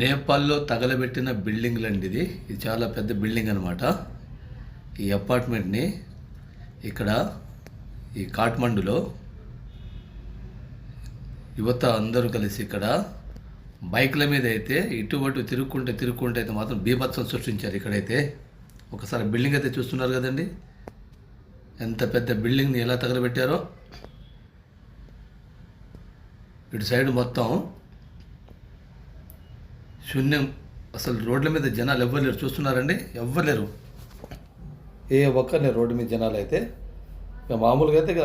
నేపాల్లో తగలబెట్టిన బిల్డింగ్లు అండి ఇది. ఇది చాలా పెద్ద బిల్డింగ్ అనమాట ఈ అపార్ట్మెంట్ని ఇక్కడ ఈ కాఠ్మండులో యువత అందరూ కలిసి ఇక్కడ బైక్ల మీద అయితే ఇటువంటి తిరుక్కుంటే తిరుక్కుంటే అయితే మాత్రం బీభత్సం సృష్టించారు ఇక్కడైతే. ఒకసారి బిల్డింగ్ అయితే చూస్తున్నారు కదండి. ఎంత పెద్ద బిల్డింగ్ని ఎలా తగలబెట్టారో. ఇటు సైడ్ మొత్తం శూన్యం. అసలు రోడ్ల మీద జనాలు ఎవ్వరు లేరు. చూస్తున్నారండి? ఎవ్వరు లేరు. ఏ ఒక్కరిని రోడ్డు మీద జనాలు అయితే. ఇక మామూలుగా అయితే ఇక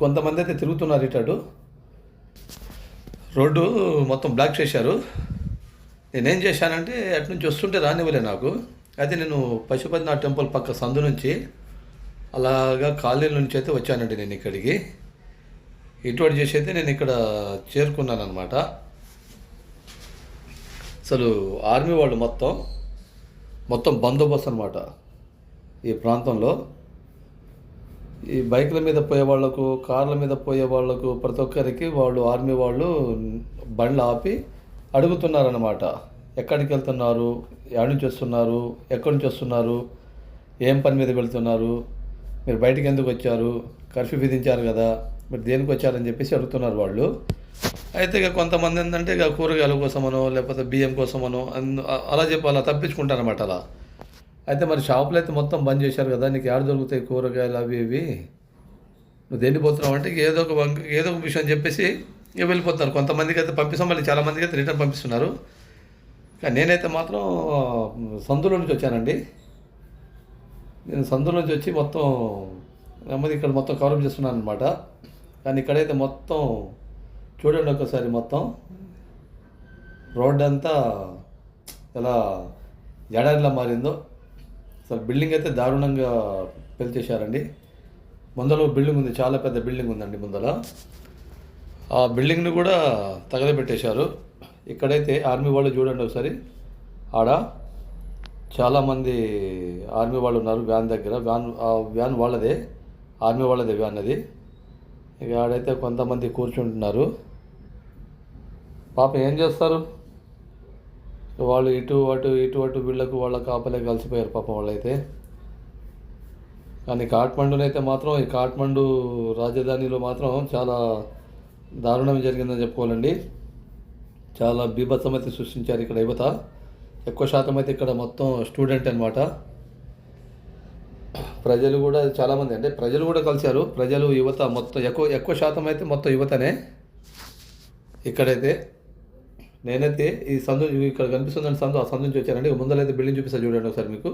కొంతమంది అయితే తిరుగుతున్నారు ఇటాడు రోడ్డు మొత్తం బ్లాక్ చేశారు. నేనేం చేశానంటే అటు నుంచి వస్తుంటే రానివ్వలే నాకు. అయితే నేను పశుపతినాథ్ టెంపుల్ పక్క సందు నుంచి అలాగా కాలనీ నుంచి అయితే వచ్చానండి నేను ఇక్కడికి. ఇటువంటి చేసి అయితే నేను ఇక్కడ చేరుకున్నాను అనమాట అసలు ఆర్మీ వాళ్ళు మొత్తం మొత్తం బందోబస్తు అనమాట ఈ ప్రాంతంలో ఈ బైకుల మీద పోయే వాళ్ళకు కార్ల మీద పోయే వాళ్ళకు ప్రతి ఒక్కరికి వాళ్ళు ఆర్మీ వాళ్ళు బండ్లు ఆపి అడుగుతున్నారనమాట ఎక్కడికి వెళ్తున్నారు? ఎక్కడి నుంచి వస్తున్నారు? ఎక్కడి నుంచి వస్తున్నారు? ఏం పని మీద వెళ్తున్నారు? మీరు బయటికి ఎందుకు వచ్చారు? కర్ఫ్యూ విధించారు కదా? మీరు దేనికి వచ్చారని చెప్పేసి అడుగుతున్నారు వాళ్ళు. అయితే ఇక కొంతమంది ఏంటంటే ఇక కూరగాయల కోసమనో లేకపోతే బియ్యం కోసమనో అందు- అలా చెప్పి అలా తప్పించుకుంటారన్నమాట అలా. అయితే మరి షాపులు అయితే మొత్తం బంద్ చేశారు కదా నీకు ఏడ దొరుకుతాయి కూరగాయలు అవి ఇవి? నువ్వు దేన్ని పోతున్నావు అంటే ఏదో ఒక ఏదో ఒక విషయం చెప్పేసి ఇక వెళ్ళిపోతున్నారు. కొంతమందికి అయితే పంపిస్తాం మళ్ళీ చాలామందికి అయితే రిటర్న్ పంపిస్తున్నారు. కానీ నేనైతే మాత్రం సందులో నుంచి వచ్చానండి. నేను సందులో నుంచి వచ్చి మొత్తం నెమ్మది ఇక్కడ మొత్తం కవర్ చేస్తున్నాను అనమాట కానీ ఇక్కడైతే మొత్తం చూడండి ఒకసారి మొత్తం. రోడ్ అంతా ఎలా ఎడారిలా మారిందో. అసలు బిల్డింగ్ అయితే దారుణంగా పెళ్చేశారండి ముందర బిల్డింగ్ ఉంది చాలా పెద్ద బిల్డింగ్ ఉందండి ముందర ఆ బిల్డింగ్ని కూడా తగలబెట్టేశారు. ఇక్కడైతే ఆర్మీ వాళ్ళు చూడండి ఒకసారి. ఆడ చాలామంది ఆర్మీ వాళ్ళు ఉన్నారు వ్యాన్ దగ్గర. వ్యాన్ ఆ వ్యాన్ వాళ్ళదే. ఆర్మీ వాళ్ళదే వ్యాన్ అది. ఆడైతే కొంతమంది కూర్చుంటున్నారు. పాపం ఏం చేస్తారు? వాళ్ళు ఇటు అటు ఇటు అటు వీళ్ళకు వాళ్ళ కాపలే కలిసిపోయారు పాపం వాళ్ళైతే. కానీ కాఠ్మండూనైతే మాత్రం ఈ కాఠ్మండు రాజధానిలో మాత్రం చాలా దారుణం జరిగిందని చెప్పుకోవాలండి. చాలా బీభత్సం అయితే సృష్టించారు ఇక్కడ యువత. ఎక్కువ శాతం అయితే ఇక్కడ మొత్తం స్టూడెంట్ అనమాట ప్రజలు కూడా చాలామంది అంటే ప్రజలు కూడా కలిశారు. ప్రజలు యువత మొత్తం ఎక్కువ ఎక్కువ శాతం అయితే మొత్తం యువతనే. ఇక్కడైతే నేనైతే ఈ సందు ఇక్కడ కనిపిస్తుందని సందు ఆ సందు నుంచి వచ్చానండి. ఇక ముందరైతే బిల్డింగ్ చూపిస్తా చూడండి ఒకసారి మీకు.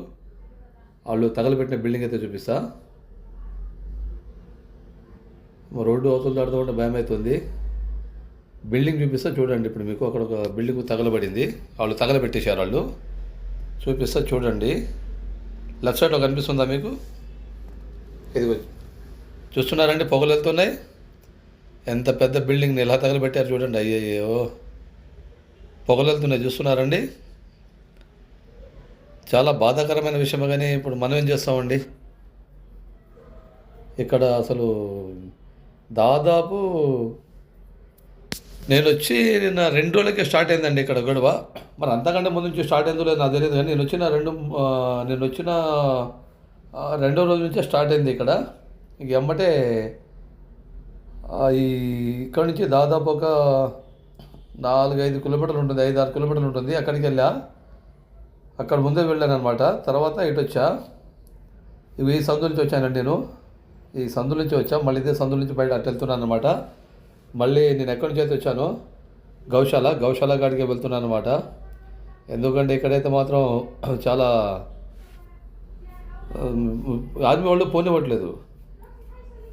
వాళ్ళు తగలబెట్టిన బిల్డింగ్ అయితే చూపిస్తా. రోడ్డు అవతలు దాడుతూ ఉంటే భయం అవుతుంది. బిల్డింగ్ చూపిస్తా చూడండి ఇప్పుడు మీకు. అక్కడ ఒక బిల్డింగ్ తగలబడింది. వాళ్ళు తగలబెట్టేశారు వాళ్ళు. చూపిస్తా చూడండి. లెఫ్ట్ సైడ్లో కనిపిస్తుందా మీకు? ఇదిగో చూస్తున్నారండి పొగలు వెళ్తున్నాయి ఎంత పెద్ద బిల్డింగ్ని ఎలా తగలబెట్టారు చూడండి. అయ్యయ్యో. పొగలు వెళ్తున్నాయి చూస్తున్నారండి. చాలా బాధాకరమైన విషయం కానీ ఇప్పుడు మనం ఏం చేస్తామండి? ఇక్కడ అసలు దాదాపు నేను వచ్చి నిన్న రెండు రోజులకే స్టార్ట్ అయిందండి ఇక్కడ గొడవ. మరి అంతకంటే ముందు నుంచి స్టార్ట్ అయిందో లేదో నాకు తెలియదు కానీ నేను వచ్చిన రెండు నేను వచ్చిన రెండో రోజు నుంచే స్టార్ట్ అయింది ఇక్కడ. ఇంక ఎమ్మటే ఈ ఇక్కడ నుంచి దాదాపు ఒక నాలుగైదు కిలోమీటర్లు ఉంటుంది ఐదు ఆరు కిలోమీటర్లు ఉంటుంది. అక్కడికి వెళ్ళా. అక్కడ ముందే వెళ్ళాను అనమాట తర్వాత ఇటు వచ్చా. ఇవి ఈ సందు నుంచి వచ్చానండి నేను. ఈ సందు నుంచి వచ్చా. మళ్ళీ ఇదే సందు నుంచి బయట అటు వెళ్తున్నాను అనమాట మళ్ళీ నేను ఎక్కడి నుంచి అయితే వచ్చాను? గౌశాల. గౌశాల కాడికి వెళ్తున్నాను అనమాట ఎందుకంటే ఇక్కడైతే మాత్రం చాలా ఆర్మీ వాళ్ళు పోనివ్వట్లేదు.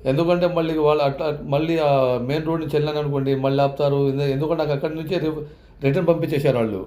ఎందుకంటే మళ్ళీ వాళ్ళు అట్లా మళ్ళీ ఆ మెయిన్ రోడ్ నుంచి వెళ్ళాను అనుకోండి మళ్ళీ ఆపుతారు. ఎందుకంటే నాకు అక్కడి నుంచే రి- రిటర్న్ పంపించేశారు వాళ్ళు.